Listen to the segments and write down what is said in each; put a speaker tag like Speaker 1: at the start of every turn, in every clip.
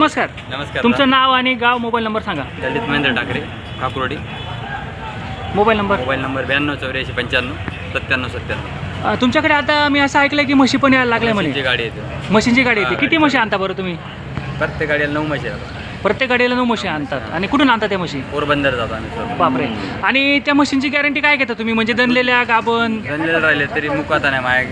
Speaker 1: नमस्कार.
Speaker 2: नमस्कार.
Speaker 1: तुमचं नाव आणि गाव मोबाईल नंबर सांगा.
Speaker 2: Lalit Mahendra Thackeray Kakurdi.
Speaker 1: Mobile number?
Speaker 2: Mobile number ब्याण्णव चौऱ्याऐंशी पंच्याण्णव सत्त्याण्णव सत्त्याण्णव.
Speaker 1: अ, तुमच्याकडे आता मी असं ऐकलं की म्हशी पण यायला लागल्या
Speaker 2: म्हशींची
Speaker 1: म्हणे
Speaker 2: गाडी येते.
Speaker 1: मशीनची गाडी येते. किती. म्हशी आणता बरं तुम्ही?
Speaker 2: प्रत्येक गाडीला नऊ म्हशी आहेत.
Speaker 1: प्रत्येक गाडीला नऊ म्हशी आणतात. आणि कुठून आणता त्या म्हशी?
Speaker 2: पोरबंदर जातो आम्ही सर्व.
Speaker 1: बापरे. आणि त्या मशीनची गॅरंटी काय घेता तुम्ही? म्हणजे दणलेल्या गाभण?
Speaker 2: जणलेले राहिले तरी मुकाता नाही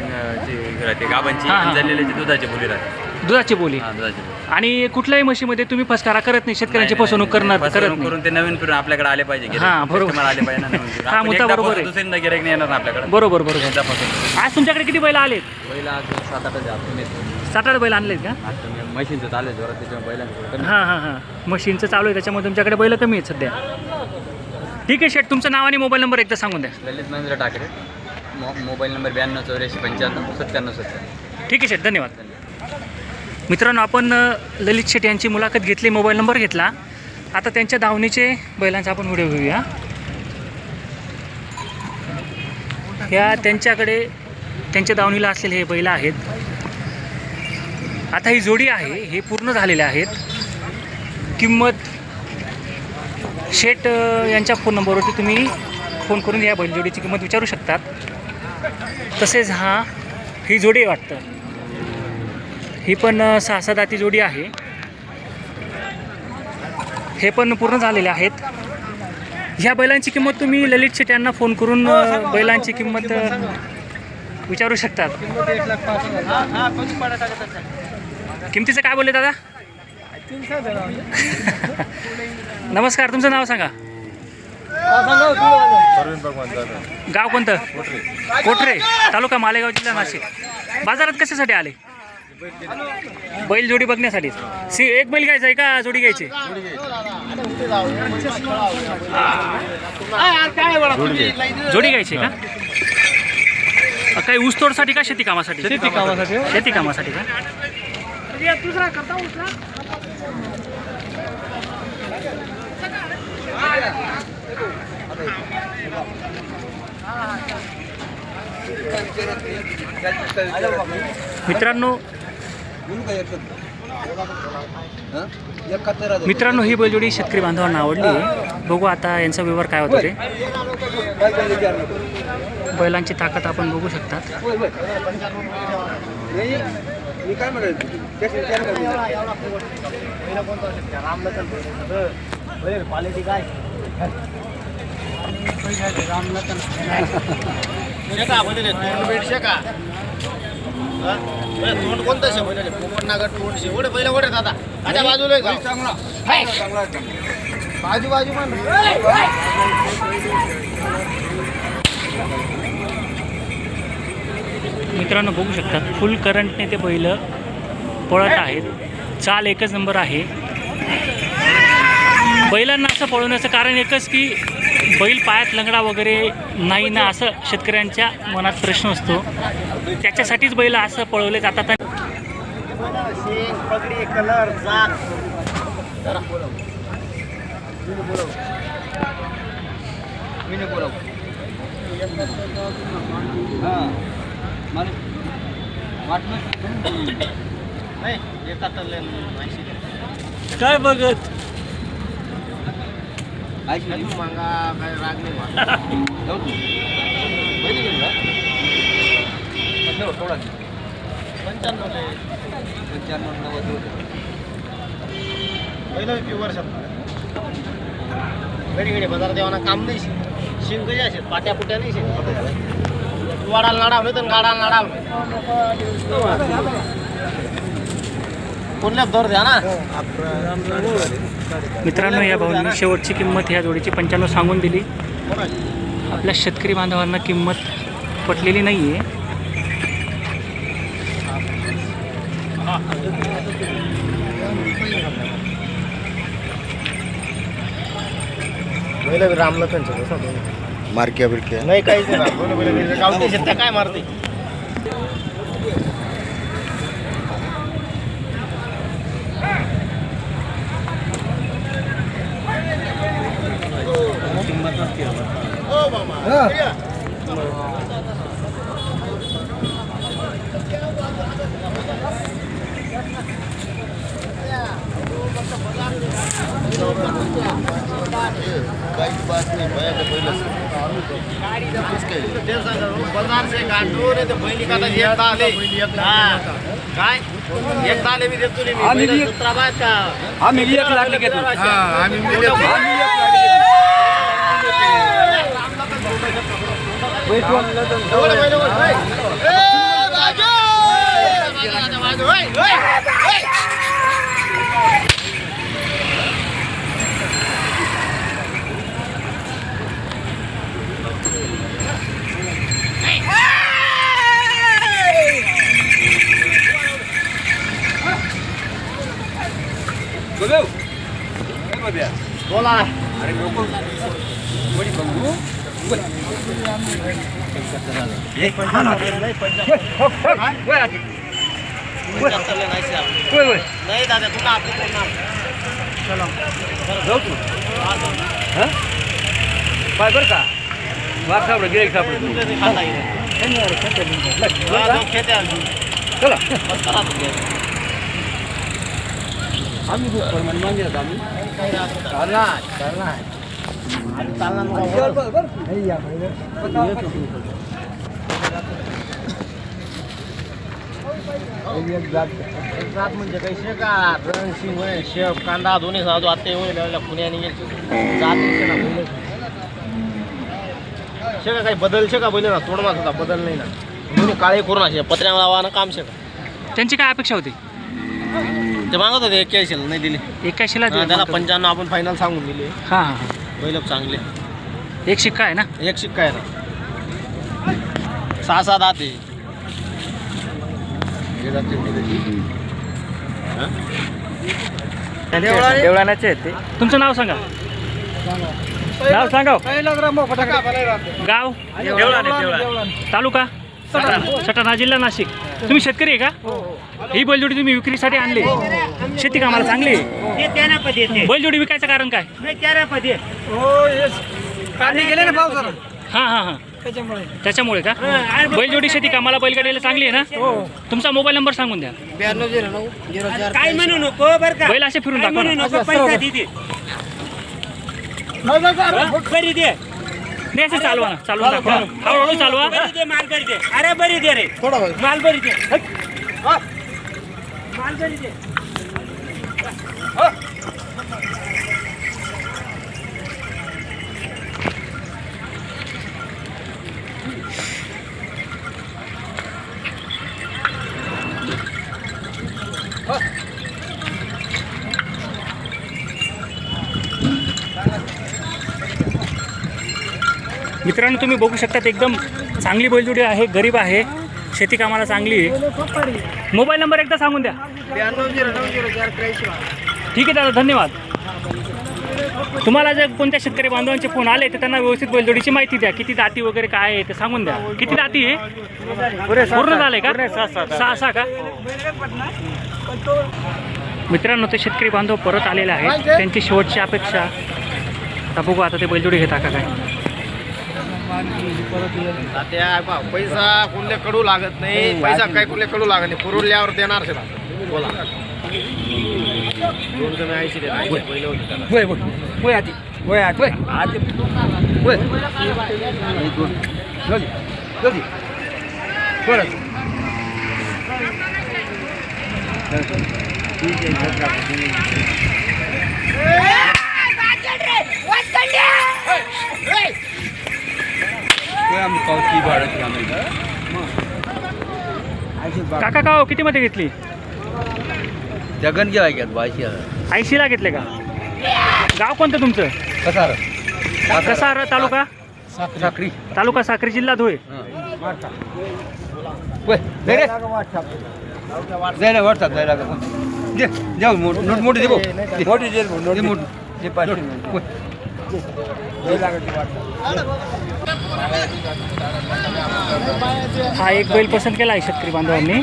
Speaker 2: राहते गाबांची
Speaker 1: हा, हा.
Speaker 2: आणि जणलेल्याची दुधाची बोली राहते
Speaker 1: दुधाची बोली.
Speaker 2: हा दुधाची बोली.
Speaker 1: आणि कुठल्याही म्हशीमध्ये तुम्ही फसकारा करत नाही शेतकऱ्यांची
Speaker 2: नाही,
Speaker 1: फसवणूक
Speaker 2: नाही,
Speaker 1: करणार
Speaker 2: नाही.
Speaker 1: करत
Speaker 2: फसवणूक
Speaker 1: नाही.
Speaker 2: करून ते नवीन फिरून आपल्याकडे आले पाहिजे गिऱ्हाईक.
Speaker 1: हा, बरोबर.
Speaker 2: Customer आले पाहिजे ना नवीन. फिरून.
Speaker 1: हा,
Speaker 2: आपण
Speaker 1: मुद्दा
Speaker 2: एकदा
Speaker 1: बरोबर
Speaker 2: फसवतो,
Speaker 1: आहे.
Speaker 2: दुसऱ्यांदा गिरायक नाही येणार ना आपल्याकडे.
Speaker 1: बरोबर बरोबर.
Speaker 2: एकदा फसवतो.
Speaker 1: आज तुमच्याकडे किती बैल आलेत?
Speaker 2: पहिला आज सात आठ हजार आपण येतो
Speaker 1: सात आठ बैल आणलेत का?
Speaker 2: मी मशीनचं चालू आहे जोरात त्याच्यामुळे बैलांचं
Speaker 1: हां हां हां. मशीनचं चालू आहे त्याच्यामुळे तुमच्याकडे बैल कमी आहेत सध्या. ठीक आहे शेठ तुमचं नाव आणि मोबाईल नंबर एकदा सांगून द्या.
Speaker 2: ललित महेंद्र ठाकरे. मो मोबाईल नंबर ब्याण्णव चौऱ्याऐंशी पंच्याण्णव सत्त्याण्णव सत्त्याण्णव.
Speaker 1: ठीक आहे शेठ धन्यवाद. मित्रांनो आपण ललित शेट यांची मुलाखत घेतली मोबाईल नंबर घेतला. आता त्यांच्या धावणीचे बैलांचा आपण व्हिडिओ घेऊया. ह्या त्यांच्याकडे त्यांच्या दावणीला असलेले हे बैल आहेत. आता ही जोडी आहे हे पूर्ण झालेले आहेत. किंमत शेट यांच्या फोन नंबरवरती तुम्ही फोन करून या बैलजोडीची किंमत विचारू शकतात. तसेच हा ही जोडी वाटतं. ही पण सहा सात दाती जोडी आहे. हे पण पूर्ण झालेले आहेत. ह्या बैलांची किंमत तुम्ही ललित शेट यांना फोन करून बैलांची किंमत विचारू शकतात. किमतीचं काय बोलले दादा? नमस्कार तुमचं नाव सांगा. गाव कोणतं? कोठरे तालुका मालेगाव जिल्हा नाशिक. बाजारात कशासाठी आले? बैल जोडी बघण्यासाठी. सी एक बैल घ्यायचा आहे का? जोडी घ्यायची. जोडी घ्यायची का? काही ऊसतोडसाठी का शेती कामासाठी? शेती कामासाठी. शेती कामासाठी का? मित्रांनो मित्रांनो ही बैलजोडी शेतकरी बांधवांना आवडली. बघू आता यांचा व्यवहार काय होतो ते. बैलांची ताकद आपण बघू शकतात.
Speaker 3: हा? ए, तोंड कोणतं शे म्हणजे पोपट तोंड शे. ओढे पहिलं ओढे दादा. बाजूला आहे का? हाय. बाजू बाजू पण.
Speaker 1: मित्रांनो बघू शकतात फुल करंटने ते बैल पळत आहेत. चाल एकच नंबर आहे. बैलांना असं पळवण्याचं कारण एकच की बैल पायात लंगडा वगैरे नाही ना असं शेतकऱ्यांच्या मनात प्रश्न असतो. त्याच्यासाठीच बैल असं पळवले जातात काय
Speaker 3: बघत पगडी कलर जात जरा बोलव बोलव मीने बोलव नाही एका तर
Speaker 1: काय बघत
Speaker 3: मागा काय राग नाही. जाऊ तू. पहिली गेली का? पंच्याण्णवले. पहिलं किती वर्षात घडी घडी बाजार देवाना काम नाही. शिंग कशी असे पाट्या पुट्या नाही शे वाडाला नाडावलं तर गाडाला नाडावलं कोणल्या दर द्या ना
Speaker 1: मित्रांनो या भाऊंनी शेवटची किंमत ह्या जोडीची पंच्याण्णव सांगून दिली. आपल्या शेतकरी बांधवांना किंमत पटलेली नाही आहे
Speaker 3: रामलखनचं
Speaker 4: मारक्या बिरक्या
Speaker 3: नाही काहीच नाही. काय मारते? काही बात नाही भया पहिलं ते सांग बजारचे गांडूळ ते पहिली का येत आले काय एक ताले मी देतो नाही मी पहिलं सूत्राबाद का
Speaker 5: आम्ही एक लाख घेतो
Speaker 3: आम्ही आम्ही एक लाख ए, नाही दादा तुला आपली
Speaker 5: पाय बरं का. वाघ सापडं गिरेक सापडं चला.
Speaker 3: जात म्हणजे काही शेका रण होय शेप कांदा दोन्ही साधू आता येऊन लावल्या पुण्याने जात नाही शेका काही बदल शेका बैल ना तोडमास होता बदल नाही ना. दोन्ही काळे करून असे पत्र्या लावानं काम शेका
Speaker 1: त्यांची काय अपेक्षा होती?
Speaker 3: ते मागत होते एक्क्याऐंशीला नाही दिले. हा, त्याला पंच्याण्णव आपण फायनल सांगून दिले.
Speaker 1: हां हां
Speaker 3: बैल चांगले.
Speaker 1: एक शिक्का आहे ना?
Speaker 3: एक शिक्का आहे ना. सहा सात आत आहे
Speaker 5: देवळानाचे आहेत ते.
Speaker 1: तुमचं नाव सांगा. नाव सांगा हो. गाव? तालुका? सटाणा. जिल्हा नाशिक. तुम्ही शेतकरी आहे का? ही बैलजोडी तुम्ही विक्रीसाठी आणली. शेती कामाला चांगली बैलजोडी विकायचं कारण काय? हां हां हां. त्याच्यामुळे. का? बैलजोडी शेती कामाला बैलगाडीला चांगली आहे ना? तुमचा मोबाईल नंबर सांगून द्या.
Speaker 6: काय म्हणू नको बर का?
Speaker 1: बैल असे फिरून
Speaker 6: काय
Speaker 1: दाखवा
Speaker 6: म्हणू
Speaker 1: ना.
Speaker 6: नको पैसा दे दे. बरी दे.
Speaker 1: नाही असं चालवा ना. चालवून दाखवा. हळूहळू चालवा.
Speaker 6: बरी दे माल बरी दे. अरे बरी दे रे. माल बरी दे. माल बरी दे.
Speaker 1: मित्रांनो तुम्ही बघू शकतात एकदम चांगली बैलजोडी आहे गरीब आहे शेती कामाला चांगली आहे. मोबाईल नंबर एकदा सांगून द्या. ठीक आहे दादा धन्यवाद. तुम्हाला जर कोणत्या शेतकरी बांधवांचे फोन आले तर त्यांना व्यवस्थित बैलजोडीची माहिती द्या. किती दाती वगैरे काय आहे ते सांगून द्या. किती दाती आहे? पूर्ण झाले का? सहा सहा का? मित्रांनो ते शेतकरी बांधव परत आलेले आहेत. त्यांची शेवटची अपेक्षा. आता बघू आता ते बैलजोडी घेता का काय.
Speaker 3: त्या पैसा कुठले कडू लागत नाही. पैसा काय कुठले कडू लागत नाही. पुरवल्यावर देणार शेला बोला. दोन कमी ऐंशी देणार. पहिले होते त्याला.
Speaker 5: आधी. आधी. आधी. जल्दी जल्दी आम्ही पावती भाडं आम्ही
Speaker 1: काका का हो किती मध्ये घेतली
Speaker 5: जगन जेव्हा घ्यात बायशी
Speaker 1: ऐंशीला घेतले का? गाव कोणतं तुमचं?
Speaker 5: कसार.
Speaker 1: कसार तालुका?
Speaker 5: साखरी.
Speaker 1: तालुका साक्री जिल्हा धुळे.
Speaker 5: जायला वाटतात जायला जाऊ नोट मोठी. मोठी मोठी.
Speaker 1: हा एक बैल पसंत केला आहे शेतकरी बांधवांनी.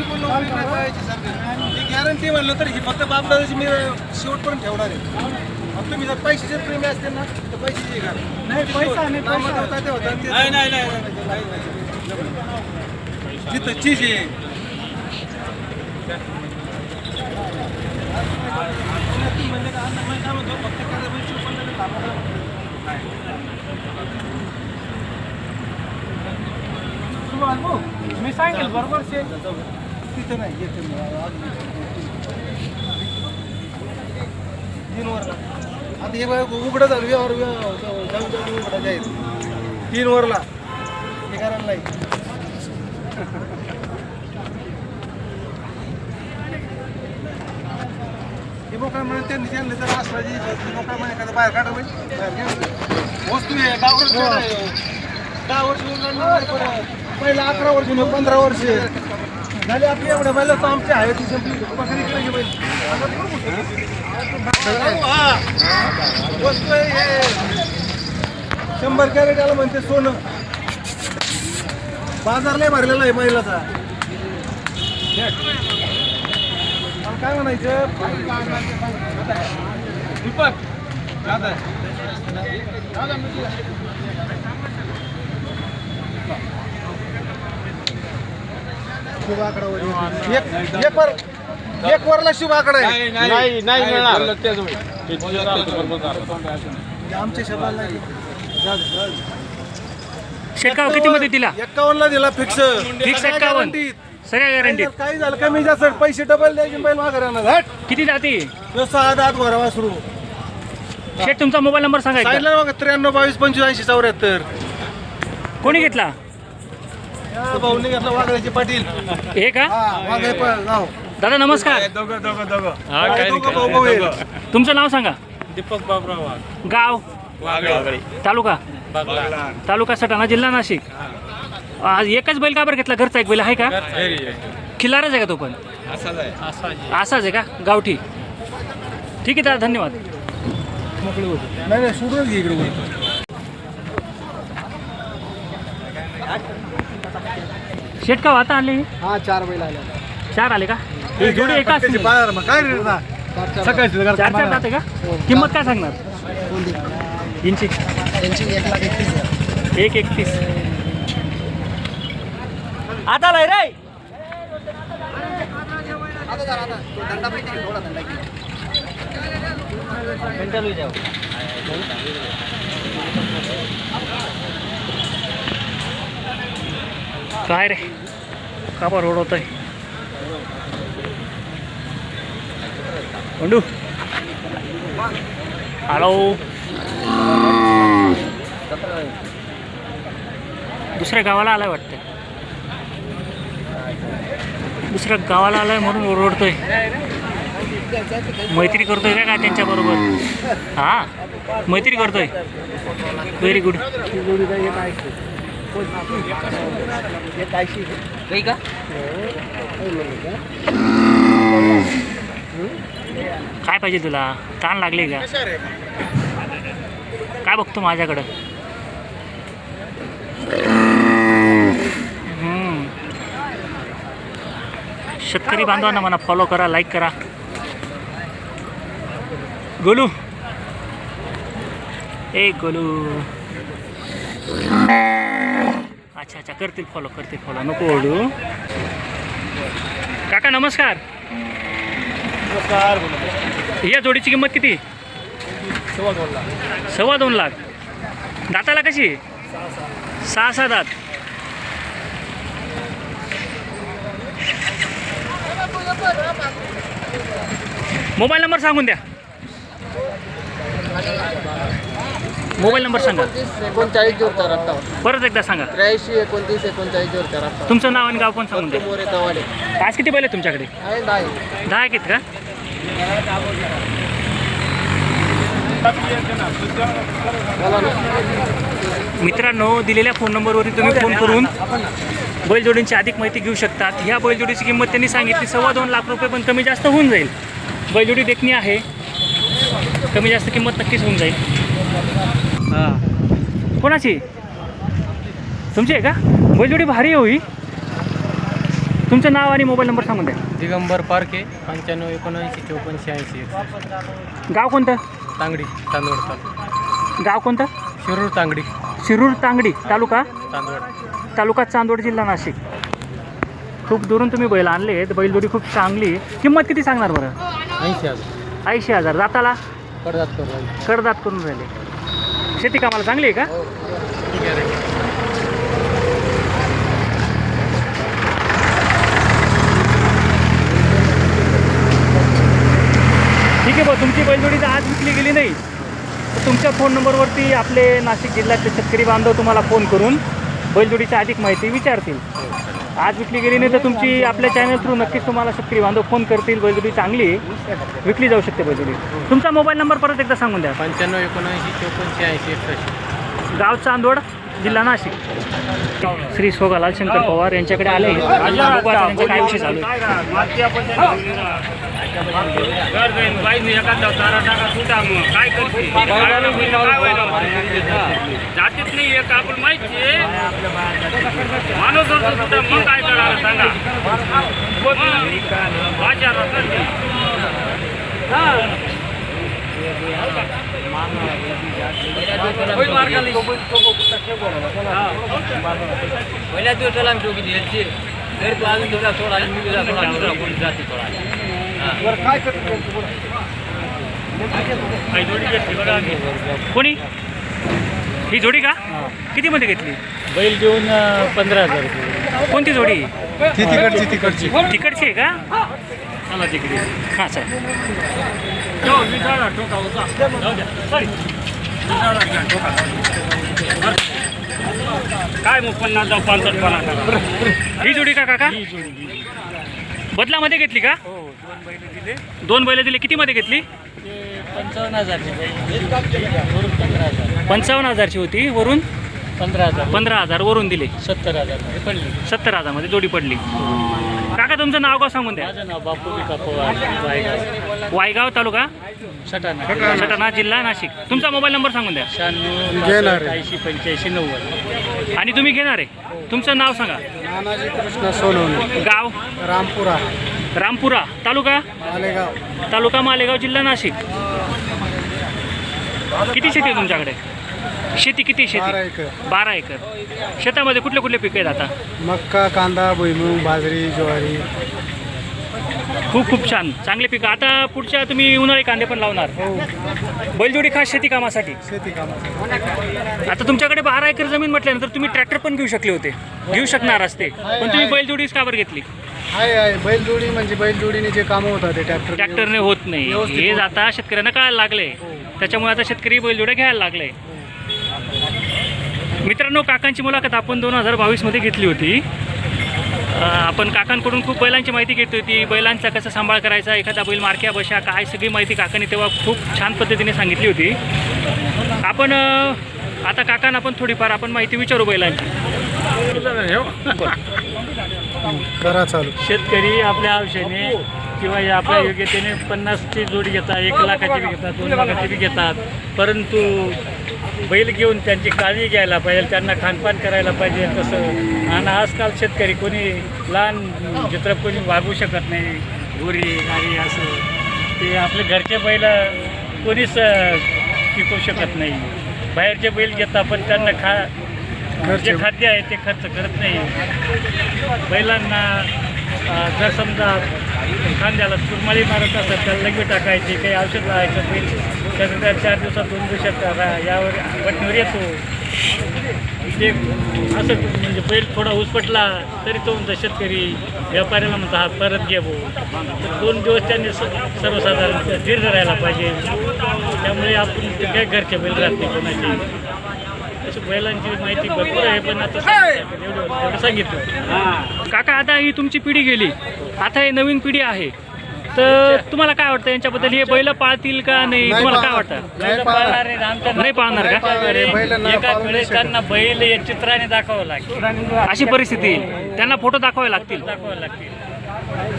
Speaker 3: गॅरंटी म्हणलं तर ही फक्त बापदादाची मी शेवटपर्यंत ठेवणार आहे. तुम्ही जर पैशाचे प्रेमी असते ना तर पैशाची घ्या. नाही पैसा नाही नाही नाही जिथं चीज आहे. म्हणजे काय म्हणतो, फक्त काय म्हणतो,
Speaker 7: मी सांगेल बरोबर तिथे नाही येते तीन वर आता हे बघ, उघडं झालं व्यवहार उघडायचे आहेत हे करायला नाही. हे म्हणत त्यांनी त्यांनी जर असला जी काय म्हणे एखादं बाहेर काढा बाहेर घ्या वस्तू आहे दहा वर्ष. दहा वर्ष पहिला अकरा वर्ष नाही पंधरा वर्ष. झाले आपली एवढ्या बैल तर आमच्या आहे ती बकरी बैल. वस्तू आहे हे. शंभर कॅरेट आलं म्हणते सोनं. बाजार नाही भरलेला आहे बैलाचा. काय म्हणायचं? दीपक. दादा. शुभ आकडा वर एक एक वर एक वरला शुभ आकडा आहे.
Speaker 3: नाही नाही मिळणार.
Speaker 7: आमच्या शब्दाला नाही.
Speaker 1: शेटगाव किती मध्ये दिला?
Speaker 7: एक्कावन्नला दिला फिक्स.
Speaker 1: फिक्स एक्कावन्न. सगळ्या गॅरंटीत
Speaker 7: काही झालं कमी जास्त. पैसे डबल द्यायचे बैल माघार येणार हट.
Speaker 1: किती जाती?
Speaker 7: तो सहा दात भरावा सुरू
Speaker 1: शेट तुमचा मोबाईल नंबर
Speaker 7: बघा त्र्याण्णव बावीस पंचवीस ऐंशी चौऱ्याहत्तर.
Speaker 1: कोणी घेतला?
Speaker 7: भाऊने घेतला वागळ्याचे पाटील.
Speaker 1: हे का?
Speaker 7: वागळे प- गाव
Speaker 1: दादा नमस्कार.
Speaker 7: दोघं दोघं दोघं. दोघं भाऊ भाऊ आहेत.
Speaker 1: तुमचं नाव सांगा.
Speaker 8: दीपक बाबराव
Speaker 1: गाव? तालुका? तालुका सटाणा जिल्हा नाशिक. आज एकच बैल का बरं घेतला? घरचा एक बैल आहे का? खिलारच आहे का तो पण? असाच आहे. का? गावठी. ठीक आहे दादा धन्यवाद.
Speaker 7: नाही नाही सोडूनच घे इकडे
Speaker 1: शेट का आता आणले?
Speaker 7: हा चार बैल आले.
Speaker 1: चार आले का? ही जोडी एका
Speaker 7: मग काय रे ना सकाळी
Speaker 1: चार चार जाते का? किंमत काय सांगणार? इंची एक एकतीस आता लय रे! काय रे? का बा रोड आहे बंडू. हॅलो. दुसऱ्या गावाला आलाय वाटतं. दुसऱ्या गावाला आलाय म्हणून ओरडतोय. मैत्री करतोय का काय त्यांच्याबरोबर हा? मैत्री करतोय. व्हेरी गुड का काय पाहिजे तुला? ताण लागले का? काय बघतो माझ्याकडं? शेतकरी बांधवांना म्हणा फॉलो करा लाईक करा. गोलू. ए गोलू. अच्छा अच्छा. करतील फॉलो करतील फॉलो नको ओढू काका नमस्कार. या जोडीची किंमत किती? सव्वा दोन लाख. दाताला कशी? सहा सहा दात. मोबाईल नंबर सांगून द्या. मोबाईल नंबर सांगा.
Speaker 3: एकोणचाळीस जोर चार अठ्ठावन्न
Speaker 1: परत एकदा सांगा.
Speaker 3: त्र्याऐंशी एकोणतीस एकोणचाळीस जोर चार अठ्ठावन्न
Speaker 1: तुमचं नाव आणि गाव पण सांगून द्या?
Speaker 3: मोरे तवाडे.
Speaker 1: आज किती बैल आहेत तुमच्याकडे?
Speaker 3: आहे दहा
Speaker 1: दहा आहेत का?
Speaker 3: बोला ना.
Speaker 1: मित्रांनो दिलेल्या फोन नंबरवरती तुम्ही फोन करून बैलजोडींची अधिक माहिती घेऊ शकतात. ह्या बैलजोडीची किंमत त्यांनी सांगितली. सव्वा दोन लाख रुपये पण कमी जास्त होऊन जाईल. बैलजोडी देखणी आहे. कमी जास्त किंमत नक्कीच होऊन जाईल. कोणाची? तुमची आहे का? बैलजोडी भारी आहे होई तुमचं नाव आणि मोबाईल नंबर सांगून द्या.
Speaker 9: दिगंबर पारखे पंच्याण्णव एकोणऐंशी चौपन्न शहाऐंशी
Speaker 1: गाव कोणतं?
Speaker 9: तांगडी तालुका.
Speaker 1: गाव कोणतं?
Speaker 9: शिरूर तांगडी.
Speaker 1: शिरूर तांगडी तालुका?
Speaker 9: चांदवड.
Speaker 1: तालुका चांदोड जिल्हा नाशिक. खूप दुरून तुम्ही बैल आणले बैलजोडी खूप चांगली आहे. किंमत किती सांगणार बरं?
Speaker 9: ऐंशी हजार.
Speaker 1: ऐंशी हजार. जाताला?
Speaker 9: कडदात करू राहिले.
Speaker 1: कडदात करून राहिले. शेती कामाला चांगली आहे का?
Speaker 9: ठीक आहे
Speaker 1: ठीक आहे बघ तुमची बैलजोडी जर आज विकली गेली नाही. तर तुमच्या फोन नंबरवरती आपले नाशिक जिल्ह्यातले शेतकरी बांधव तुम्हाला फोन करून बैलजोडीची अधिक माहिती विचारतील. आज विकली गेली नाही तर तुमची आपल्या चॅनल थ्रू नक्कीच तुम्हाला शेतकरी बांधव फोन करतील. बैलजोडी चांगली आहे. विकली जाऊ शकते बैलजोडी. तुमचा मोबाईल नंबर परत एकदा सांगून द्या.
Speaker 9: पंच्याण्णव एकोणऐंशी चौपन्न शहाऐंशी एकसष्ट.
Speaker 1: गाव चांदोड जिल्हा नाशिक. श्री सोगालाल शंकर पवार यांच्याकडे आले. बघू आता त्यांचा काय विषय चालू आहे
Speaker 8: काय करते जातीत नाही एक आपण माहिती आहे माणूस होतो सुद्धा मग काय करणार सांगा माझ्या
Speaker 9: पहिल्या दिवसाला आम्ही दोघी द्यायची घरी तू अजून तुझा सोडा आणि मी तुझा सोडा दुसरा कोणी जाती सोडा
Speaker 7: बरं काय करतो
Speaker 1: कोणी? ही जोडी का? कितीमध्ये घेतली?
Speaker 9: बैल देऊन पंधरा हजार रुपये.
Speaker 1: कोणती जोडी?
Speaker 7: ती तिकडची तिकडची.
Speaker 1: तिकडची आहे का? चला तिकडे. हां सर.
Speaker 8: काय मग पन्नास जाऊ पासष्ट पन्नास.
Speaker 1: ही जोडी का काका? बदलामध्ये घेतली का? दोन बैल दिले. कितीमध्ये घेतली?
Speaker 9: पंचावन्न हजार.
Speaker 1: पंचावन्न हजारची होती. वरून?
Speaker 9: पंधरा हजार.
Speaker 1: पंधरा हजार. वरून दिले.
Speaker 9: सत्तर हजारमध्ये पडली.
Speaker 1: सत्तर हजारमध्ये जोडी पडली. काका तुमचं नाव गाव सांगून द्या?
Speaker 9: माझं नाव बापू विका पवार वायगाव.
Speaker 1: तालुका?
Speaker 9: सटाणा.
Speaker 1: सटाणा जिल्हा नाशिक. तुमचा मोबाईल नंबर सांगून द्या.
Speaker 9: शहाण्णव ऐंशी पंच्याऐंशी नव्वद.
Speaker 1: आणि तुम्ही घेणार आहे. तुमचं नाव सांगा.
Speaker 7: नानाजी कृष्ण सोनवणे.
Speaker 1: गाव?
Speaker 7: रामपुरा.
Speaker 1: रामपुरा तालुका?
Speaker 7: मालेगाव.
Speaker 1: तालुका मालेगाव जिल्हा नाशिक. किती शेती आहे तुमच्याकडे? शेती किती
Speaker 7: बारा
Speaker 1: शेती?
Speaker 7: एकर.
Speaker 1: बारा एकर. शेतामध्ये कुठले कुठले पिकं आहेत आता?
Speaker 7: मक्का कांदा भुईमुग बाजरी ज्वारी.
Speaker 1: खूप खूप छान. चांगले पिकं. आता पुढच्या तुम्ही उन्हाळी कांदे पण लावणार. बैलजोडी खास शेती कामासाठी.
Speaker 7: शेती कामाचं
Speaker 1: आता तुमच्याकडे बारा एकर जमीन म्हटल्यानंतर तुम्ही ट्रॅक्टर पण घेऊ शकले होते. घेऊ शकणार असते. पण तुम्ही बैलजोडीच का बरं घेतली?
Speaker 7: आहे आहे बैलजोडी म्हणजे बैलजोडीने जे कामं होतात ते ट्रॅक्टर
Speaker 1: ट्रॅक्टरने होत नाही.
Speaker 7: व्यवस्थित
Speaker 1: हे
Speaker 7: होत
Speaker 1: आता शेतकऱ्यांना कळायला लागले त्याच्यामुळे आता शेतकरी बैलजोड्या घ्यायला लागले. मित्रांनो काकांची मुलाखत आपण दोन हजार बावीसमध्ये घेतली होती. अं, आपण काकांकडून खूप बैलांची माहिती घेतली होती. बैलांचा कसा सांभाळ करायचा एखादा बैल मारक्या बशा काय सगळी माहिती काकांनी तेव्हा खूप छान पद्धतीने सांगितली होती. आपण अं, आता काकांना आपण थोडीफार आपण माहिती विचारू बैलांची.
Speaker 7: करा चालू.
Speaker 9: शेतकरी आपल्या आवश्याने किंवा या आपल्या योग्यतेने पन्नासची जोडी घेतात एक लाखाची बी घेतात दोन लाखाची बी घेतात. परंतु बैल घेऊन त्यांची काळजी घ्यायला पाहिजे त्यांना खानपान करायला पाहिजे तसं. आणि आजकाल शेतकरी कोणी लहान चित्र कोणी वागू शकत नाही गोरी गाडी असं. ते आपले घरचे बैल कोणीच टिकवू शकत नाही. बाहेरचे बैल घेतात पण त्यांना खा जे खाद्य आहे ते खर्च करत नाही. बैलांना जर समजा खांद्याला चुरमाळी मारत असतात त्याला लगे टाकायची काही औषध लावायचं बैल त्याचं त्या चार दिवसात दोन दिवसात यावर वटणीवर येतो. ते असं म्हणजे बैल थोडा उसपटला तरी तो म्हणतो शेतकरी व्यापाऱ्याला म्हणतो हा परत घे भाऊ. तर दोन दिवस त्यांनी स- सर्वसाधारण धीर धरायला पाहिजे. त्यामुळे आपण ते काय घरचे बैल राहत नाही कोणाची. बैलांची माहिती भरपूर आहे पण आता सांगितलं, एवढं सांगितलं.
Speaker 1: काका आता ही तुमची पिढी गेली. आता ही नवीन पिढी आहे. तर तुम्हाला काय वाटतं यांच्याबद्दल? हे बैल पाळतील का नाही? तुम्हाला काय. वाटतं?
Speaker 7: नाही
Speaker 9: पाळणार.
Speaker 1: नाही पाळणार का?
Speaker 9: एका वेळेस त्यांना बैल या चित्राने दाखवावं लागेल.
Speaker 1: अशी परिस्थिती त्यांना फोटो दाखवावे लागतील.
Speaker 9: दाखवावं लागतील.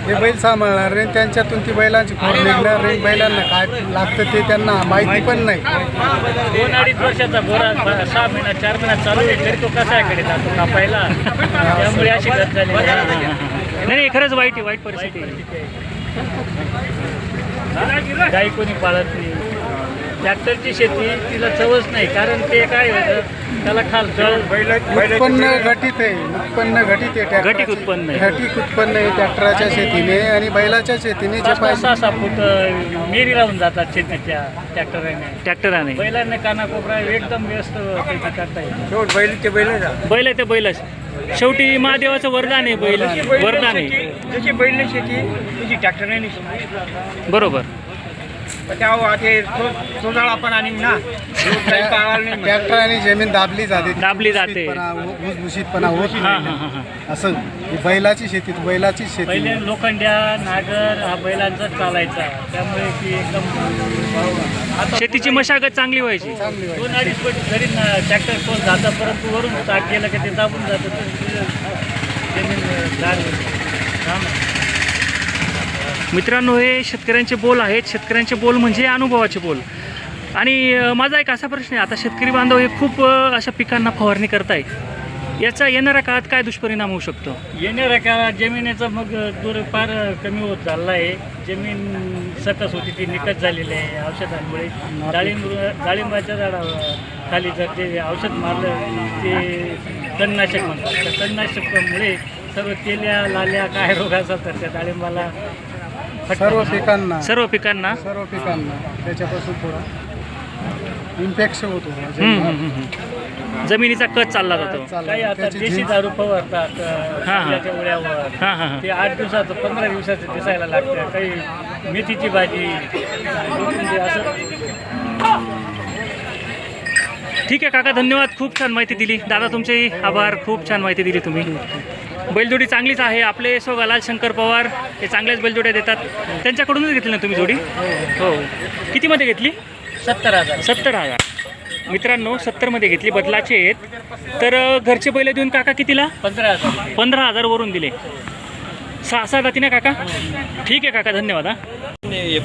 Speaker 7: हे बैल सांभाळणार नाही त्यांच्यातून ती बैलांची खोड निघणार नाही बैलांना काय लागतं ते त्यांना माहिती पण नाही.
Speaker 9: दोन अडीच वर्षाचा गोरा सहा महिना चार महिना चालू आहे. तरी तो कसा कडे जातो कापायला? त्यामुळे अशी गत झाली
Speaker 1: नाही नाही खरंच वाईट आहे वाईट परिस्थिती आहे.
Speaker 9: गाई कोणी पाळत नाही. ट्रॅक्टरची शेती तिला चवच नाही कारण ते काय होतं त्याला खालचं
Speaker 7: उत्पन्न घटित आहे उत्पन्न घटित आहे.
Speaker 1: घटित उत्पन्न आहे.
Speaker 7: घटित उत्पन्न आहे ट्रॅक्टराच्या शेतीने आणि बैलाच्या शेतीने जे
Speaker 9: पाच पाच
Speaker 7: पाहिजे.
Speaker 9: सहा सहा फूट अं, मेरी लावून जातात शेतीच्या ट्रॅक्टरने.
Speaker 1: ट्रॅक्टराने.
Speaker 9: बैलांना कानाकोपरा एकदम व्यस्त शेती करता येईल.
Speaker 7: बैलचे बैल
Speaker 1: बैल आहे ते बैलच शेवटी महादेवाचं वरदान आहे बैल. वरदान आहे.
Speaker 3: जशी बैल शेती तुझी ट्रॅक्टर नाही
Speaker 1: बरोबर.
Speaker 7: ट्रॅक्टर आणि जमीन दाबली जाते.
Speaker 1: दाबली जाते.
Speaker 7: भुसभुशीतपणा- होत नाही. असं ही बैलाची शेती बैलाची शेती.
Speaker 9: पहिले लोखंड्या नागर हा बैलांचाच चालायचा. त्यामुळे ती एकदम आता
Speaker 1: शेतीची मशागत चांगली व्हायची.
Speaker 7: चांगली वाटते.
Speaker 9: दोन अडीच फूट जरी ट्रॅक्टर कोण जातं परंतु वरून स्टार्ट केलं की ते दाबून जातं ते जमीन जाड होते.
Speaker 1: मित्रांनो हे शेतकऱ्यांचे बोल आहेत. शेतकऱ्यांचे बोल म्हणजे अनुभवाचे बोल. आणि माझा एक असा प्रश्न आहे. आता शेतकरी बांधव हे खूप अशा पिकांना फवारणी करताय याचा येणाऱ्या काळात काय दुष्परिणाम होऊ शकतो?
Speaker 9: येणाऱ्या काळात जमिनीचा मग दूर फार कमी होत चालला आहे. जमीन सकस होती ती निकट झालेली आहे औषधांमुळे. डाळिंब डाळिंबाच्या झाडावर खाली जर ते औषध मारलं ते तणनाशक म्हणतात. त्या तणनाशकामुळे सर्व तेल्या लाल्या काय रोग असतात तर त्या डाळिंबाला
Speaker 7: सर्व. पिकांना.
Speaker 1: सर्व पिकांना?
Speaker 7: सर्व पिकांना. त्याच्यापासून थोडा इन्फेक्शन होतो.
Speaker 1: हम्म, हम्म, हम्म. जमिनीचा कच चालला जातो.
Speaker 9: काही आता
Speaker 7: त्याची
Speaker 9: देशी दारू फवारतात
Speaker 1: हा, हा.
Speaker 9: उड्यावर
Speaker 1: हां हां हां.
Speaker 9: ते आठ दिवसाचं पंधरा दिवसाचं दिसायला लागतं. काही मेथीची भाजी म्हणजे असं.
Speaker 1: ठीक आहे काका धन्यवाद. खूप छान माहिती दिली. दादा तुमचेही आभार. खूप छान माहिती दिली तुम्ही. बैलजोडी चांगलीच आहे. आपले सोगालाल शंकर पवार हे चांगल्याच बैलजोड्या देतात. त्यांच्याकडूनच घेतली ना तुम्ही जोडी? हो. कितीमध्ये घेतली?
Speaker 9: सत्तर हजार.
Speaker 1: सत्तर हजार. मित्रांनो सत्तरमध्ये घेतली. बदलाचे आहेत. तर घरचे बैल देऊन काका कितीला?
Speaker 9: पंधरा हजार.
Speaker 1: पंधरा हजार वरून दिले. सहा सहा जाती ना काका? ठीक आहे काका धन्यवाद हा.
Speaker 3: हे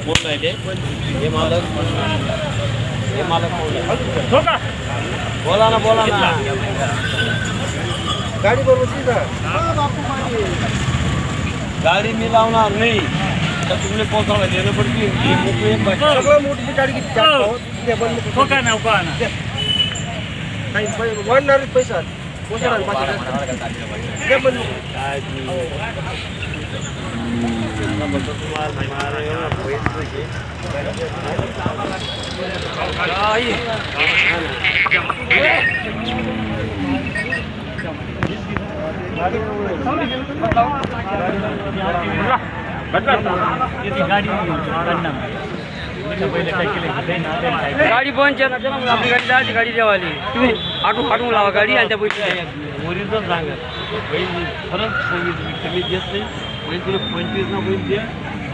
Speaker 3: बोला ना बोला ना.
Speaker 7: गाडी बरोबर
Speaker 3: गाडी मी लावणार नाही. तर तुम्ही पोहोचवला देणं पडतील हे. मोकळे एक बाई.
Speaker 7: सगळं मोठी गाडी किती
Speaker 1: हो. हो का ना हो का ना
Speaker 7: वाढणार पैसा पोचणार पाचशे ते पण
Speaker 9: ती गाडी काढणार. पहिले काय केलं ते ना, ते काय केलं.
Speaker 10: गाडी बंद केला आपली गाडी जायची गाडी देवाली. तुम्ही आठवून आठवून लावा गाडी आणि त्या पैसे
Speaker 3: ओरिजिनल सांगा. बैल खरंच सांगितलं कमी देत नाही. बैल तुला पंचवीस ना बैल दे.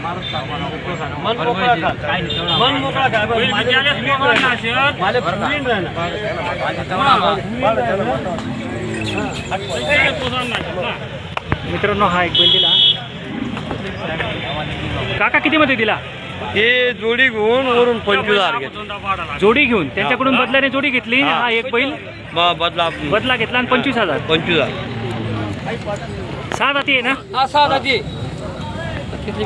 Speaker 3: मारत टाक मला मोकळं सांगा. मन मोकळा.
Speaker 9: काय
Speaker 1: मित्रांनो हा एक बैल दिला. काका कितीमध्ये दिला?
Speaker 3: हे जोडी घेऊन वरून पंचवीस हजार घेतले.
Speaker 1: जोडी घेऊन. त्यांच्याकडून बदल्याने जोडी घेतली. हा एक बैल
Speaker 3: ब- बदला
Speaker 1: बदला घेतला आणि पंचवीस हजार.
Speaker 3: पंचवीस हजार.
Speaker 1: सहा जाती आहे ना?
Speaker 10: हा सहा जाती किती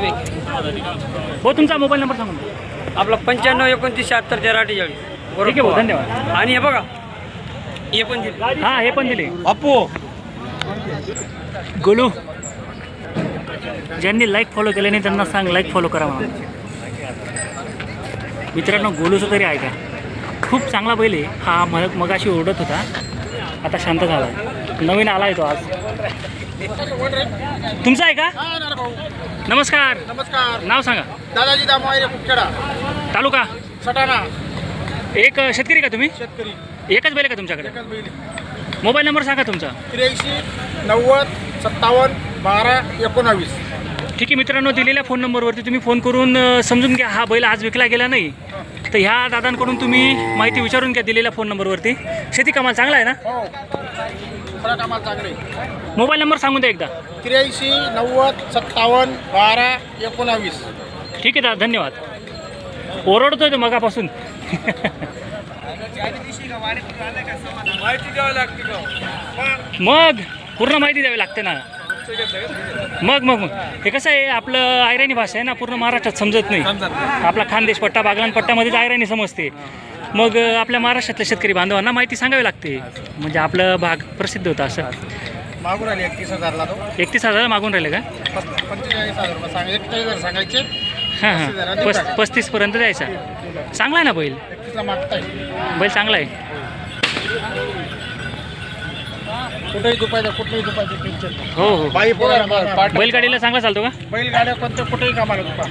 Speaker 1: हो तुमचा मोबाईल नंबर सांगून.
Speaker 10: आपला पंच्याण्णव एकोणतीस शहात्तर तेरा अठ्ठेचाळीस.
Speaker 1: ठीक आहे धन्यवाद.
Speaker 10: आणि हे बघा हे पण दिले
Speaker 1: हा हे पण दिले.
Speaker 3: अप्पू
Speaker 1: गोलू ज्यांनी लाईक फॉलो केले नाही त्यांना सांग लाईक फॉलो करा म्हणा मित्रांनो गोलूचं तरी ऐका. खूप चांगला बैल आहे. हा मग मगाशी ओरडत होता. आता शांत झाला नवीन आला आहे तो आज. तुमचा आहे का? नमस्कार.
Speaker 7: नमस्कार.
Speaker 1: नाव सांगा.
Speaker 7: दादाजी मुखेडा
Speaker 1: तालुका?
Speaker 7: सटाणा.
Speaker 1: एक शेतकरी का तुम्ही?
Speaker 7: शेतकरी.
Speaker 1: एकच बैल आहे का तुमच्याकडे?
Speaker 7: एकच बैल
Speaker 1: मोबाईल नंबर सांगा तुमचा.
Speaker 7: त्र्याऐंशी नव्वद सत्तावन्न बारा एकोणावीस.
Speaker 1: ठीक आहे मित्रांनो दिलेल्या फोन नंबरवरती तुम्ही फोन करून अ, समजून घ्या हा बैल आज विकला गेला नाही. तर ह्या दादांकडून तुम्ही माहिती विचारून घ्या दिलेल्या फोन नंबरवरती. शेती कमाल चांगला आहे ना?
Speaker 7: हो. चांगले
Speaker 1: मोबाईल नंबर सांगून द्या एकदा.
Speaker 7: त्र्याऐंशी नव्वद सत्तावन्न बारा एकोणावीस.
Speaker 1: ठीक आहे दादा धन्यवाद. ओरडतोय तो मगापासून.
Speaker 7: माहिती द्यावी लागते
Speaker 1: मग पूर्ण माहिती द्यावी लागते ना. मग मग मग. हे कसं आहे आपलं आयराणी भाषा आहे ना पूर्ण महाराष्ट्रात समजत नाही. आपला खानदेश पट्टा बागलान पट्ट्यामध्येच आयराणी समजते. मग आपल्या महाराष्ट्रातल्या शेतकरी बांधवांना माहिती सांगावी लागते. म्हणजे आपलं भाग प्रसिद्ध होतं असं.
Speaker 11: मागून आली एकतीस हजारला
Speaker 1: एकतीस हजार मागून राहिले का?
Speaker 11: पंचेचाळीस सांगायचे.
Speaker 1: हां हां. पस पस्तीसपर्यंत द्यायचा. चांगला आहे ना बैल? बैल चांगला आहे.
Speaker 11: कुठेही दुपायचं कुठेही दुपायचं टेन्शन.
Speaker 1: हो हो.
Speaker 11: बाई पोराला
Speaker 1: बैलगाडीला चांगला चालतो का?
Speaker 11: बैलगाड्या कोणत्या कुठेही कामाला दुपा